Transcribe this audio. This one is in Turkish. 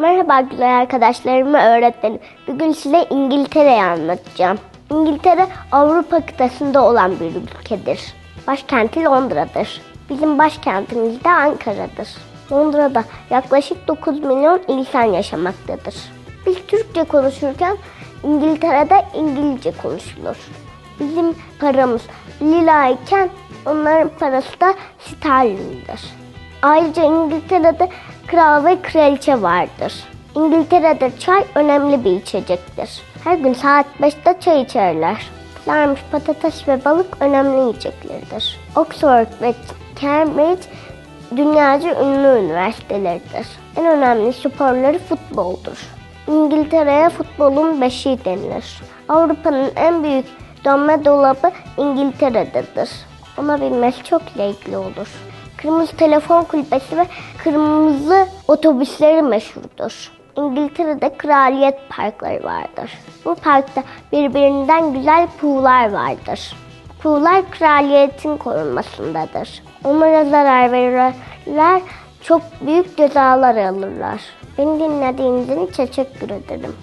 Merhaba güzel arkadaşlarım ve öğretmenim. Bugün size İngiltere'yi anlatacağım. İngiltere Avrupa kıtasında olan bir ülkedir. Başkenti Londra'dır. Bizim başkentimiz de Ankara'dır. Londra'da yaklaşık 9 milyon insan yaşamaktadır. Biz Türkçe konuşurken İngiltere'de İngilizce konuşulur. Bizim paramız lira iken onların parası da sterlindir. Ayrıca İngiltere'de kral ve kraliçe vardır. İngiltere'de çay önemli bir içecektir. Her gün saat 5'te çay içerler. Kızarmış patates ve balık önemli yiyeceklerdir. Oxford ve Cambridge dünyaca ünlü üniversiteleridir. En önemli sporları futboldur. İngiltere'ye futbolun beşiği denilir. Avrupa'nın en büyük dönme dolabı İngiltere'dedir. Ona binmesi çok zevkli olur. Kırmızı telefon kulübesi ve kırmızı otobüsleri meşhurdur. İngiltere'de kraliyet parkları vardır. Bu parkta birbirinden güzel kuğular vardır. Kuğular kraliyetin korunmasındadır. Onlara zarar verirler, çok büyük cezalar alırlar. Beni dinlediğiniz için teşekkür ederim.